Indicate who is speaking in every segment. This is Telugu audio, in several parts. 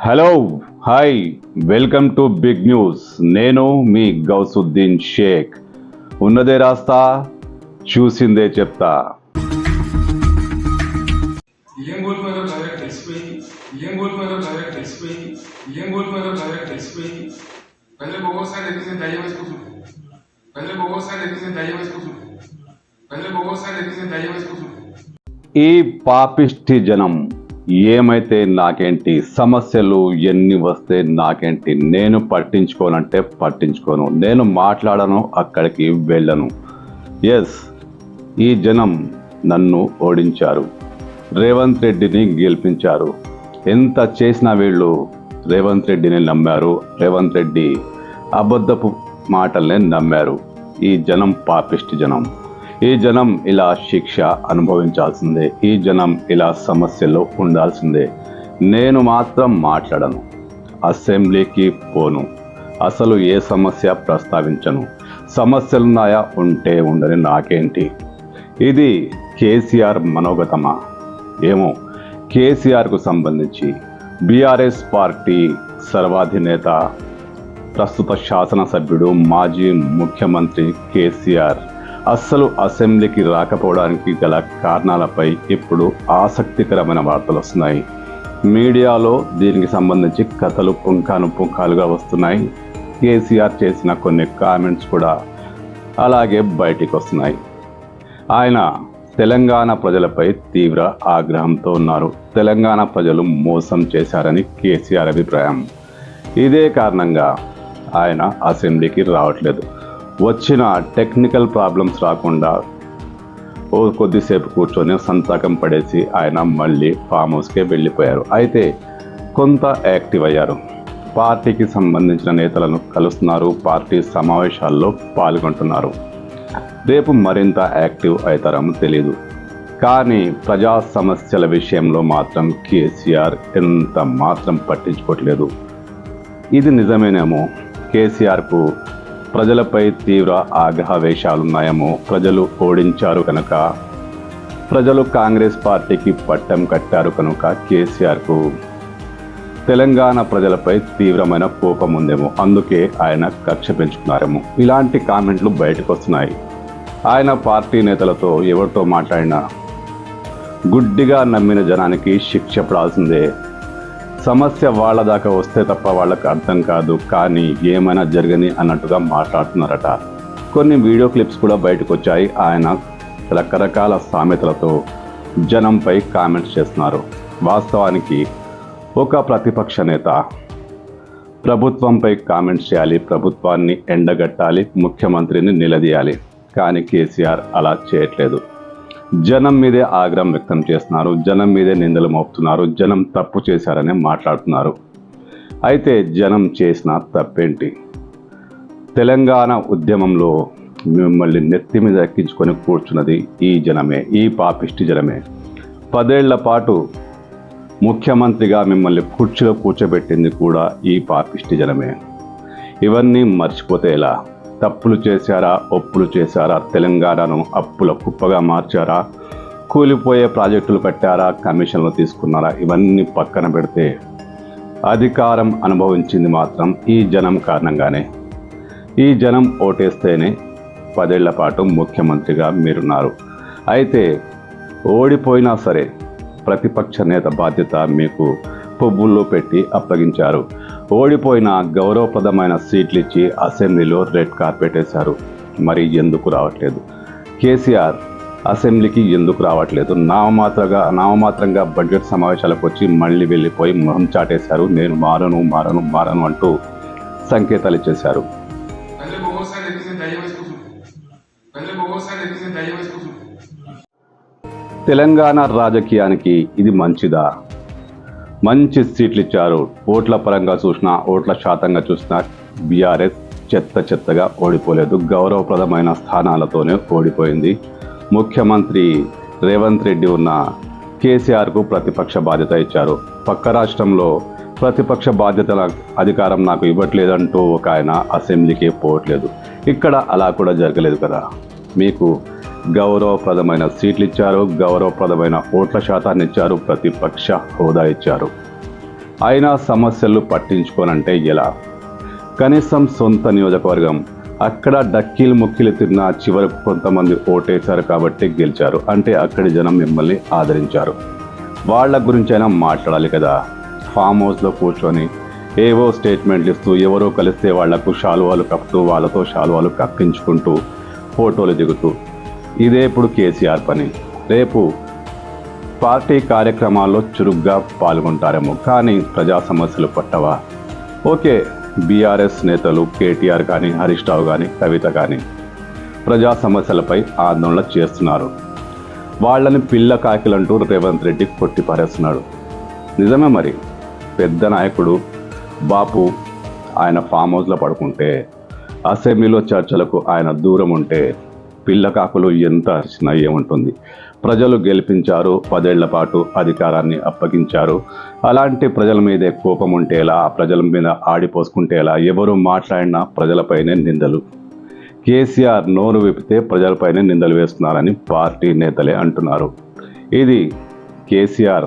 Speaker 1: hello hi welcome to big news నేను మీ గౌసుద్దీన్ షేక్ ఉన్నదే రాస్తా చూసిందే చెప్తా
Speaker 2: ఏం కోల్పోయారో డైరెక్ట్ తెలిసిపోయింది ఏం కోల్పోయారో డైరెక్ట్ తెలిసిపోయింది ఏం కోల్పోయారో డైరెక్ట్ తెలిసిపోయింది ప్రజలకు ఒక్కోసారి ఎక్కిసిన దయ్యం వేసుకుంటుంది ప్రజలకు ఒక్కోసారి ఎక్కిసిన దయ్యం వేసుకుంటుంది ప్రజలకు ఒక్కోసారి ఎక్కిసిన దయ్యం వేసుకుంటుంది
Speaker 1: ఈ పాపిష్టి జనం ఏమైతే నాకేంటి సమస్యలు ఎన్ని వస్తే నాకేంటి నేను పట్టించుకోనంటే పట్టించుకోను. నేను మాట్లాడను అక్కడికి వెళ్ళను. ఎస్ ఈ జనం నన్ను ఓడించారు. రేవంత్ రెడ్డిని గెలిపించారు. ఎంత చేసినా వీళ్ళు రేవంత్ రెడ్డిని నమ్మారు. రేవంత్ రెడ్డి అబద్ధపు మాటల్ని నమ్మారు. ఈ జనం పాపిష్టి జనం. ఈ జనం ఇలా శిక్ష అనుభవించాల్సిందే. ఈ జనం ఇలా సమస్యల్లో ఉండాల్సిందే. నేను మాత్రం మాట్లాడను. అసెంబ్లీకి పోను. అసలు ఏ సమస్య ప్రస్తావించను. సమస్యలున్నాయా ఉంటే ఉండని నాకేంటి? ఇది కేసీఆర్ మనోగతమా? ఏమో. కేసీఆర్కు సంబంధించి బీఆర్ఎస్ పార్టీ సర్వాధినేత ప్రస్తుత శాసనసభ్యుడు మాజీ ముఖ్యమంత్రి కేసీఆర్ అస్సలు అసెంబ్లీకి రాకపోవడానికి గల కారణాలపై ఇప్పుడు ఆసక్తికరమైన వార్తలు వస్తున్నాయి. మీడియాలో దీనికి సంబంధించి కథలు పుంకాను పుంకాలుగా వస్తున్నాయి. కేసీఆర్ చేసిన కొన్ని కామెంట్స్ కూడా అలాగే బయటికి వస్తున్నాయి. ఆయన తెలంగాణ ప్రజలపై తీవ్ర ఆగ్రహంతో ఉన్నారు. తెలంగాణ ప్రజలు మోసం చేశారని కేసీఆర్ అభిప్రాయం. ఇదే కారణంగా ఆయన అసెంబ్లీకి రావట్లేదు. వచ్చిన టెక్నికల్ ప్రాబ్లమ్స్ రాకుండా ఓ కొద్దిసేపు కూర్చొని సంతకం పడేసి ఆయన మళ్ళీ ఫామ్ హౌస్కే వెళ్ళిపోయారు. అయితే కొంత యాక్టివ్ అయ్యారు. పార్టీకి సంబంధించిన నేతలను కలుస్తున్నారు. పార్టీ సమావేశాల్లో పాల్గొంటున్నారు. రేపు మరింత యాక్టివ్ అవుతారేమో తెలియదు కానీ ప్రజా సమస్యల విషయంలో మాత్రం కేసీఆర్ ఎంత మాత్రం పట్టించుకోవట్లేదు. ఇది నిజమేనేమో? కేసీఆర్కు ప్రజలపై తీవ్ర ఆగ్రహవేశాలున్నాయేమో ప్రజలు ఓడించారు కనుక ప్రజలు కాంగ్రెస్ పార్టీకి పట్టం కట్టారు కనుక కేసీఆర్కు తెలంగాణ ప్రజలపై తీవ్రమైన కోపం ఉందేమో అందుకే ఆయన కక్ష పెంచుకున్నారేమో ఇలాంటి కామెంట్లు బయటకు వస్తున్నాయి ఆయన పార్టీ నేతలతో ఎవరితో మాట్లాడినా గుడ్డిగా నమ్మిన జనానికి శిక్ష పడాల్సిందే. సమస్య వాళ్ళ దాకా వస్తే తప్ప వాళ్ళకి అర్థం కాదు కానీ ఏమైనా జరగని అన్నట్టుగా మాట్లాడుతున్నారట. కొన్ని వీడియో క్లిప్స్ కూడా బయటకు వచ్చాయి ఆయన రకరకాల సామెతలతో జనంపై కామెంట్స్ చేస్తున్నారు. వాస్తవానికి ఒక ప్రతిపక్ష నేత ప్రభుత్వంపై కామెంట్స్ చేయాలి ప్రభుత్వాన్ని ఎండగట్టాలి ముఖ్యమంత్రిని నిలదీయాలి. కానీ కేసీఆర్ అలా చేయట్లేదు. జనం మీదే ఆగ్రహం వ్యక్తం చేస్తున్నారు జనం మీదే నిందలు మోపుతున్నారు జనం తప్పు చేశారని మాట్లాడుతున్నారు. అయితే జనం చేసిన తప్పేంటి? తెలంగాణ ఉద్యమంలో మిమ్మల్ని నెత్తి మీద ఎక్కించుకొని కూర్చున్నది ఈ జనమే ఈ పాపిష్టి జనమే. పదేళ్ళ పాటు ముఖ్యమంత్రిగా మిమ్మల్ని కుర్చీలో కూర్చోబెట్టింది కూడా ఈ పాపిష్టి జనమే. ఇవన్నీ మర్చిపోతే ఎలా? తప్పులు చేశారా? ఒప్పులు చేశారా? తెలంగాణను అప్పుల కుప్పగా మార్చారా? కూలిపోయే ప్రాజెక్టులు కట్టారా? కమిషన్లు తీసుకున్నారా? ఇవన్నీ పక్కన పెడితే అధికారం అనుభవించింది మాత్రం ఈ జనం కారణంగానే. ఈ జనం ఓటేస్తేనే పదేళ్ళ పాటు ముఖ్యమంత్రిగా మీరున్నారు. అయితే ఓడిపోయినా సరే ప్రతిపక్ష నేత బాధ్యత మీకు పువ్వుల్లో పెట్టి అప్పగించారు. ఓడిపోయిన గౌరవప్రదమైన సీట్లు ఇచ్చి అసెంబ్లీలో రెడ్ కార్పెట్ వేశారు. మరి ఎందుకు రావట్లేదు? కేసీఆర్ అసెంబ్లీకి ఎందుకు రావట్లేదు? నామమాత్రగా నామమాత్రంగా బడ్జెట్ సమావేశాలకు వచ్చి మళ్ళీ వెళ్ళిపోయి మొహం చాటేశారు. నేను మారను మారను మారను అంటూ సంకేతాలు ఇచ్చేశారు. తెలంగాణ రాజకీయానికి ఇది మంచిదా? మంచి సీట్లు ఇచ్చారు ఓట్ల పరంగా చూసినా ఓట్ల శాతంగా చూసినా బీఆర్ఎస్ చెత్త చెత్తగా ఓడిపోలేదు. గౌరవప్రదమైన స్థానాలతోనే ఓడిపోయింది. ముఖ్యమంత్రి రేవంత్ రెడ్డి ఉన్న కేసీఆర్కు ప్రతిపక్ష బాధ్యత ఇచ్చారు. పక్క రాష్ట్రంలో ప్రతిపక్ష బాధ్యతల అధికారం నాకు ఇవ్వట్లేదంటూ ఒక ఆయన అసెంబ్లీకి పోవట్లేదు. ఇక్కడ అలా కూడా జరగలేదు కదా. మీకు గౌరవప్రదమైన సీట్లు ఇచ్చారు. గౌరవప్రదమైన ఓట్ల శాతాన్ని ఇచ్చారు. ప్రతిపక్ష హోదా ఇచ్చారు. అయినా సమస్యలు పట్టించుకోనంటే ఎలా? కనీసం సొంత నియోజకవర్గం. అక్కడ డక్కీలు ముక్కిలు తిన్నా చివరకు కొంతమంది ఓటేశారు కాబట్టి గెలిచారు. అంటే అక్కడి జనం మిమ్మల్ని ఆదరించారు. వాళ్ళ గురించి అయినా మాట్లాడాలి కదా? ఫామ్ హౌస్లో కూర్చొని ఏవో స్టేట్మెంట్లు ఇస్తూ ఎవరో కలిస్తే వాళ్ళకు శాలువాలు కప్పుతూ వాళ్ళతో శాలువాలు కప్పించుకుంటూ ఫోటోలు దిగుతూ ఇదే ఇప్పుడు కేసీఆర్ పని. రేపు పార్టీ కార్యక్రమాల్లో చురుగ్గా పాల్గొంటారేమో కానీ ప్రజా సమస్యలు పట్టవా? ఓకే బీఆర్ఎస్ నేతలు కేటీఆర్ కానీ హరీష్ రావు కానీ కవిత కానీ ప్రజా సమస్యలపై ఆందోళన చేస్తున్నారు. వాళ్ళని పిల్ల కాకిలంటూ రేవంత్ రెడ్డి కొట్టి పారేస్తున్నాడు. నిజమే మరి. పెద్ద నాయకుడు బాపు ఆయన ఫామ్ హౌస్లో పడుకుంటే అసెంబ్లీలో చర్చలకు ఆయన దూరం ఉంటే పిల్లకాకులు ఎంత అరిచినా ఏముంటుంది? ప్రజలు గెలిపించారు పదేళ్ళ పాటు అధికారాన్ని అప్పగించారు. అలాంటి ప్రజల మీదే కోపం ఉంటేలా ప్రజల మీద ఆడిపోసుకుంటేలా ఎవరు మాట్లాడినా ప్రజలపైనే నిందలు. కేసీఆర్ నోరు విప్పితే ప్రజలపైనే నిందలు వేస్తున్నారని పార్టీ నేతలే అంటున్నారు. ఇది కేసీఆర్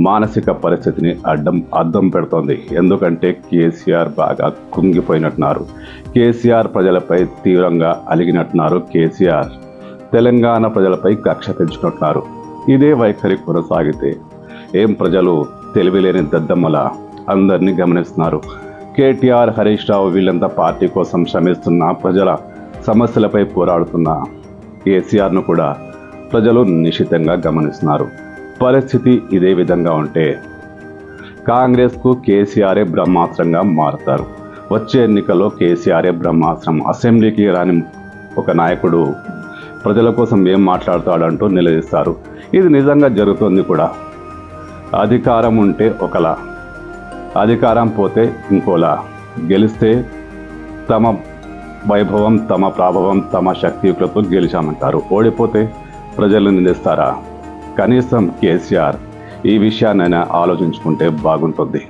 Speaker 1: మానసిక పరిస్థితిని అడ్డం అద్దం పెడుతోంది. ఎందుకంటే కేసీఆర్ బాగా కుంగిపోయినట్టున్నారు. కేసీఆర్ ప్రజలపై తీవ్రంగా అలిగినట్టున్నారు కేసీఆర్. తెలంగాణ ప్రజలపై కక్ష పెంచుకుంటున్నారు ఇదే వైఖరి కొనసాగితే ఏం ప్రజలు తెలివిలేని దద్దమ్మల? అందరినీ గమనిస్తున్నారు. కేటీఆర్ హరీష్ రావు వీళ్ళంతా పార్టీ కోసం శ్రమిస్తున్న ప్రజల సమస్యలపై పోరాడుతున్న కేసీఆర్ను కూడా ప్రజలు నిశితంగా గమనిస్తున్నారు. పరిస్థితి ఇదే విధంగా ఉంటే కాంగ్రెస్కు కేసీఆరే బ్రహ్మాస్త్రంగా మారుతారు. వచ్చే ఎన్నికల్లో కేసీఆరే బ్రహ్మాస్త్రం అసెంబ్లీకి రాని ఒక నాయకుడు ప్రజల కోసం ఏం మాట్లాడతాడంటూ నిలదీస్తారు. ఇది నిజంగా జరుగుతుంది కూడా. అధికారం ఉంటే ఒకలా అధికారం పోతే ఇంకోలా. గెలిస్తే తమ వైభవం తమ ప్రాభవం తమ శక్తియుక్తులతో గెలిచామంటారు. ఓడిపోతే ప్రజలు నిందిస్తారా? కనీసం కేసీఆర్ ఈ విషయాన్నైనా ఆలోచించుకుంటే బాగుంటుంది.